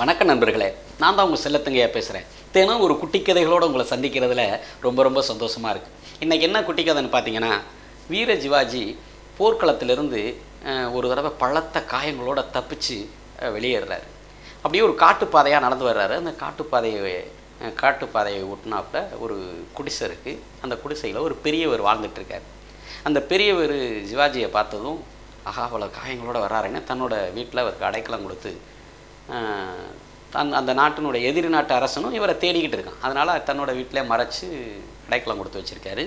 வணக்கம் நண்பர்களே நான் தான் உங்கள் செல்லத்தங்கையாக பேசுகிறேன் தினம் ஒரு குட்டி கதைகளோடு உங்களை சந்திக்கிறதுல ரொம்ப ரொம்ப சந்தோஷமாக இருக்குது இன்றைக்கி என்ன குட்டி கதைன்னு பார்த்தீங்கன்னா வீர சிவாஜி போர்க்களத்திலிருந்து ஒரு தடவை பழத்த காயங்களோட தப்பிச்சு வெளியேறுறாரு. அப்படியே ஒரு காட்டுப்பாதையாக நடந்து வர்றாரு. அந்த காட்டுப்பாதையை காட்டுப்பாதையை ஒட்டினாப்புல ஒரு குடிசை இருக்குது அந்த குடிசையில் ஒரு பெரியவர் வாழ்ந்துட்டுருக்கார். அந்த பெரியவர் ஜிவாஜியை பார்த்ததும் அகா அவ்வளோ காயங்களோட வர்றாருன்னு தன்னோட வீட்டில் அவருக்கு அடைக்கலம் கொடுத்து தன் அந்த நாட்டினுடைய எதிரி நாட்டு அரசனும் இவரை தேடிக்கிட்டு இருக்கான். அதனால் தன்னோட வீட்டிலே மறைச்சு அடைக்கலம் கொடுத்து வச்சுருக்காரு.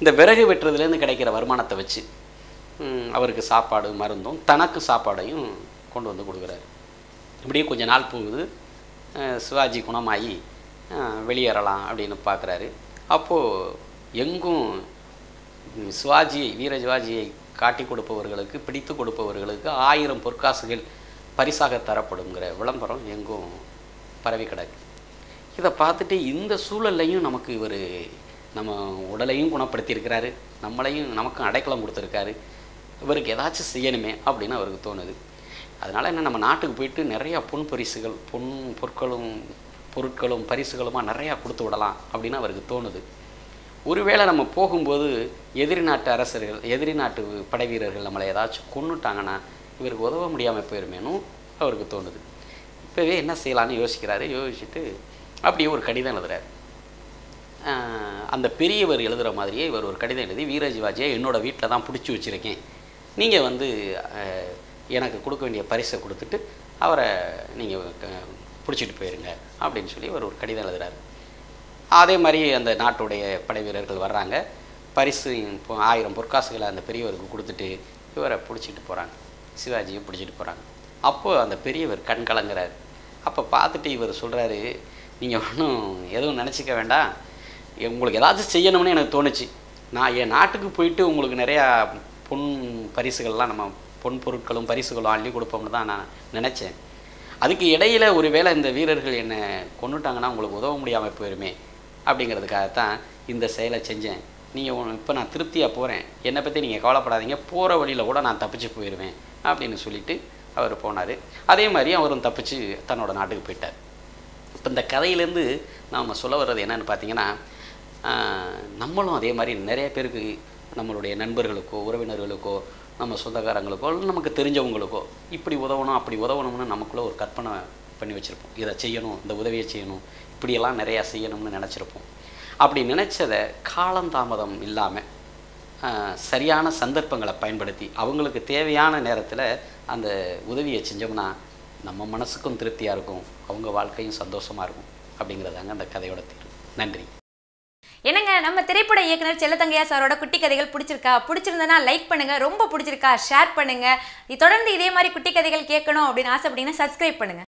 இந்த விறகு வெட்டுறதுலேருந்து கிடைக்கிற வருமானத்தை வச்சு அவருக்கு சாப்பாடு மருந்தும் தனக்கு சாப்பாடையும் கொண்டு வந்து கொடுக்குறாரு. இப்படியே கொஞ்சம் நாள் போகுது. சிவாஜி குணமாகி வெளியேறலாம் அப்படின்னு பார்க்குறாரு. அப்போது எங்கும் சிவாஜியை வீர சிவாஜியை காட்டி கொடுப்பவர்களுக்கு பிடித்து கொடுப்பவர்களுக்கு ஆயிரம் பொற்காசுகள் பரிசாக தரப்படுங்கிற விளம்பரம் எங்கும் பரவி கிடக்கு. இதை பார்த்துட்டு இந்த சூழல்லையும் நமக்கு இவர் நம்ம உடலையும் குணப்படுத்தியிருக்கிறாரு நம்மளையும் நமக்கும் அடைக்கலம் கொடுத்துருக்காரு இவருக்கு ஏதாச்சும் செய்யணுமே அப்படின்னு அவருக்கு தோணுது. அதனால் என்ன நம்ம நாட்டுக்கு போயிட்டு நிறையா பொன் பரிசுகள் பொன் பொருட்களும் பொருட்களும் பரிசுகளுமா நிறையா கொடுத்து விடலாம் அப்படின்னு அவருக்கு தோணுது. ஒருவேளை நம்ம போகும்போது எதிரி நாட்டு அரசர்கள் எதிரி நாட்டு படை வீரர்கள் நம்மளை ஏதாச்சும் கொண்டுட்டாங்கன்னா இவருக்கு உதவ முடியாமல் போயிருமேனும் அவருக்கு தோணுது. இப்போவே என்ன செய்யலான்னு யோசிக்கிறாரு. யோசிச்சுட்டு அப்படியே ஒரு கடிதம் எழுதுறாரு. ஆஹ் அந்த பெரியவர் எழுதுகிற மாதிரியே இவர் ஒரு கடிதம் எழுதி வீர சிவாஜியை என்னோட வீட்டில் தான் பிடிச்சி வச்சுருக்கேன். நீங்கள் வந்து எனக்கு கொடுக்க வேண்டிய பரிசை கொடுத்துட்டு அவரை நீங்கள் பிடிச்சிட்டு போயிருங்க. அப்படின்னு சொல்லி இவர் ஒரு கடிதம் எழுதுறாரு. அதே மாதிரி அந்த நாட்டுடைய படை வீரர்கள் வர்றாங்க. பரிசு இப்போ ஆயிரம் பொற்காசுகளை அந்த பெரியவருக்கு கொடுத்துட்டு இவரை பிடிச்சிட்டு போகிறாங்க சிவாஜியை பிடிச்சிட்டு போகிறாங்க அப்போ அந்த பெரியவர் கண் கலங்குறாரு. அப்போ பார்த்துட்டு இவர் சொல்கிறாரு நீங்கள் ஒன்றும் எதுவும் நினச்சிக்க வேண்டாம். உங்களுக்கு ஏதாச்சும் செய்யணும்னு எனக்கு தோணுச்சு. நான் என் நாட்டுக்கு போயிட்டு உங்களுக்கு நிறையா பொன் பரிசுகள்லாம் நம்ம பொன் பொருட்களும் பரிசுகளும் அள்ளி கொடுப்போம்னு தான் நான் நினச்சேன். அதுக்கு இடையில ஒருவேளை இந்த வீரர்கள் என்னை கொண்டுட்டாங்கன்னா உங்களுக்கு உதவ முடியாமல் போயிருமே. அப்படிங்கிறதுக்காகத்தான் இந்த செயலை செஞ்சேன். நீங்கள் இப்போ நான் திருப்தியாக போகிறேன் என்னை பற்றி நீங்கள் கவலைப்படாதீங்க. போகிற வழியில் கூட நான் தப்பிச்சு போயிடுவேன் அப்படின்னு சொல்லிட்டு அவர் போனார். அதே மாதிரி அவரும் தப்பிச்சு தன்னோட நாட்டுக்கு போயிட்டார். இப்போ இந்த கதையிலேருந்து நாம் சொல்ல வர்றது என்னென்னு பார்த்தீங்கன்னா நம்மளும் அதே மாதிரி நிறைய பேருக்கு நம்மளுடைய நண்பர்களுக்கோ உறவினர்களுக்கோ நம்ம சொந்தக்காரங்களுக்கோ நமக்கு தெரிஞ்சவங்களுக்கோ இப்படி உதவணும் அப்படி உதவணும்னு நமக்குள்ளே ஒரு கற்பனை பண்ணி வச்சுருப்போம். இதை செய்யணும் இந்த உதவியை செய்யணும் இப்படியெல்லாம் நிறையா செய்யணும்னு நினச்சிருப்போம். அப்படி நினச்சதை காலந்தாமதம் இல்லாமல் சரியான சந்தர்ப்பங்களை பயன்படுத்தி அவங்களுக்கு தேவையான நேரத்தில் அந்த உதவியை செஞ்சோம்னா நம்ம மனசுக்கும் திருப்தியாக இருக்கும் அவங்க வாழ்க்கையும் சந்தோஷமாக இருக்கும் அப்படிங்கிறதாங்க அந்த கதையோட தீர்வு. நன்றி. என்னங்க நம்ம திரைப்பட இயக்குனர் செல்லத்தங்கையா சாரோட குட்டி கதைகள் பிடிச்சிருக்கா? பிடிச்சிருந்தனா லைக் பண்ணுங்க ரொம்ப பிடிச்சிருக்கா? ஷேர் பண்ணுங்க. தொடர்ந்து இதே மாதிரி குட்டி கதைகள் கேட்கணும் அப்படின்னு ஆசைப்பட்டீங்கன்னா சப்ஸ்கிரைப் பண்ணுங்க.